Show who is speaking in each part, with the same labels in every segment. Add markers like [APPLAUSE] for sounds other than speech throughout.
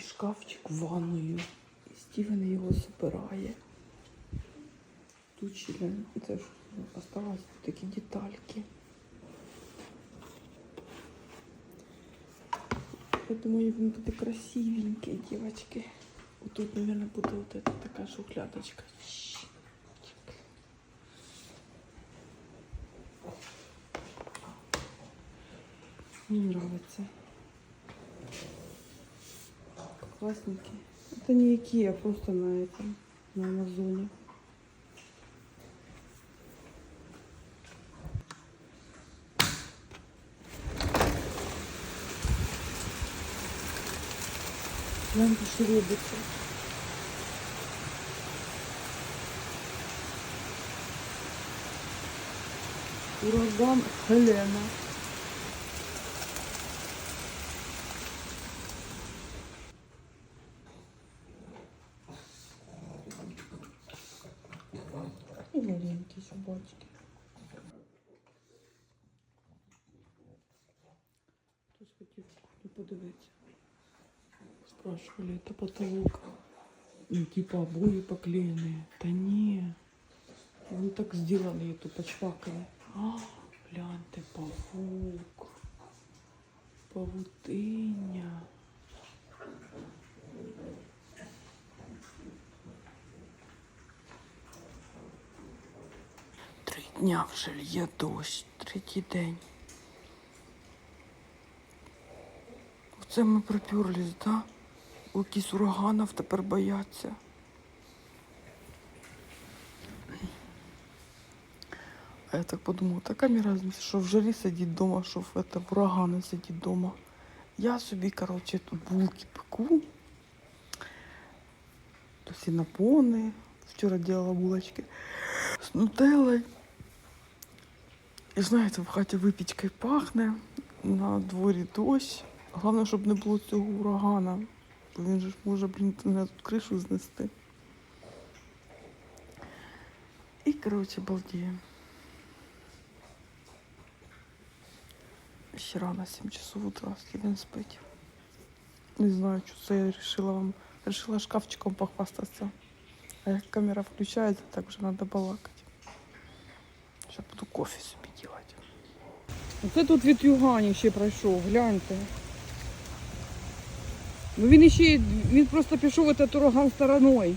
Speaker 1: такий шкафчик ванною. І Стівен його збирає. Тут ще це ж осталось такі детальки. Я думаю, він буде красивенький, дівчатки. Тут, мабуть, буде вот эта така шухлядочка. Чик. Мне нравится. Классненький. Это не Икеа, просто на этом, на Амазоне. Лампа шевелится. Ураган Хелена. Собачки. Хтось хотів кухню подивитися. Спрашивали, это потолок. Ну, типа обои поклеенные. Да не. Он так сделали эту почвакали. А, гляньте, павук. Павутиня. Дня вже лє дощ, третій день. Оце ми приперлись, да? У якісь ураганів тепер бояться. А я так подумала, така мені що в жарі сидіть вдома, що в, урагани сидіть вдома. Я собі, коротше, тут булки пеку. То синапони. Вчора делала булочки з нутеллой. І знаєте, в хаті випічкою пахне, на дворі дощ. Головне, щоб не було цього урагана. Він же ж може, блін, мене тут кришу знести. І, коротше, балдіє. Ще рано 7 часов утра, Стівен спить. Не знаю, що це я вирішила вам. Решила шкафчиком похвастатися. А як камера включається, так вже треба балакати. Зараз буду кофе. Оце тут від Югані ще пройшов, гляньте. Ну він ще, він просто пішов этот ураган стороною.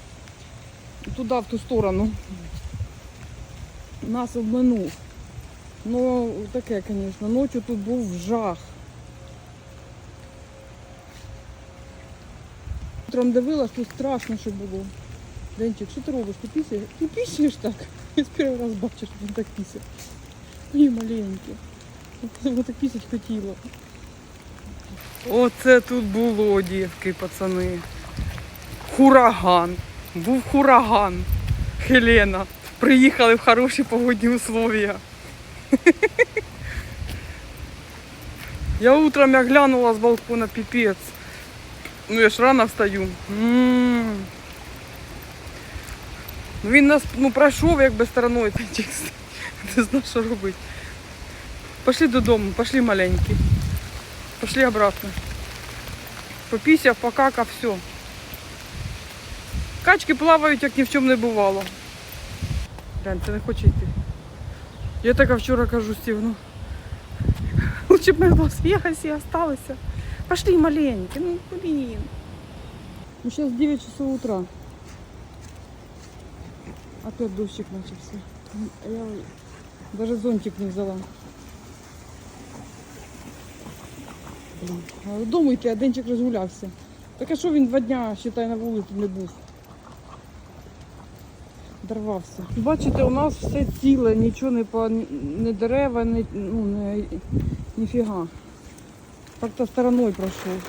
Speaker 1: Туди, в ту сторону. Нас обминув. Ну, таке, звісно, ночі тут був жах. Утром дивилась, тут страшно, що було. Денчик, що ти робиш? Ти пісяєш? Ти пісяєш так? Я перший раз бачу, що він так пісяє. Ні, маленький. Я так хотіла. Оце тут було, дівки, пацани. Хураган. Був хураган. Хелена. Приїхали в хороші погодні условия. Я утром я глянула з балкона піпець. Ну я ж рано встаю. Ну він нас ну, пройшов якби стороною. [LAUGHS] Не знаю, що робити. Пошли додому, пошли маленькі. Пошли обратно. Попісяв, покакав, все. Качки плавають, як ні в чому не бувало. Глянь, це не хоче йти. Я така вчора кажу Стівну. [LAUGHS] Лучше б ми в Лас-Вегасі осталися. Пошли маленькі, ну блін. Ну зараз 9 часов утра. Опять дощик начался. А Я даже зонтик не взяла. Блін. А Додому йти, а денчик розгулявся. Так а що він два дня, считай, на вулиці не був. Дорвався. Бачите, у нас все ціле, нічого не по не дерева, не, ну, не, ніфіга. Так-то стороною пройшов.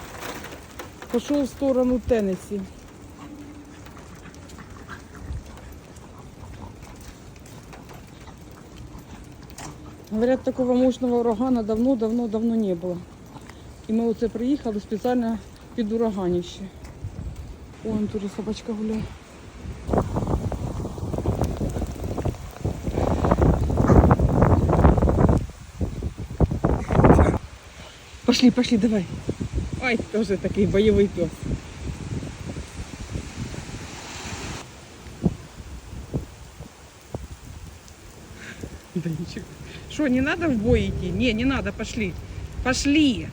Speaker 1: Пішов в сторону Теннесі. Говорят, такого мощного урагана давно-давно-давно не было. І ми оце приїхали спеціально під ураганіще. Вон тут собачка гуляє. Пошли, пошли, давай. Ой, теж такий бойовий пес.
Speaker 2: Да ничего. Что, не надо в бой идти? Не, не надо, пошли. Пошли.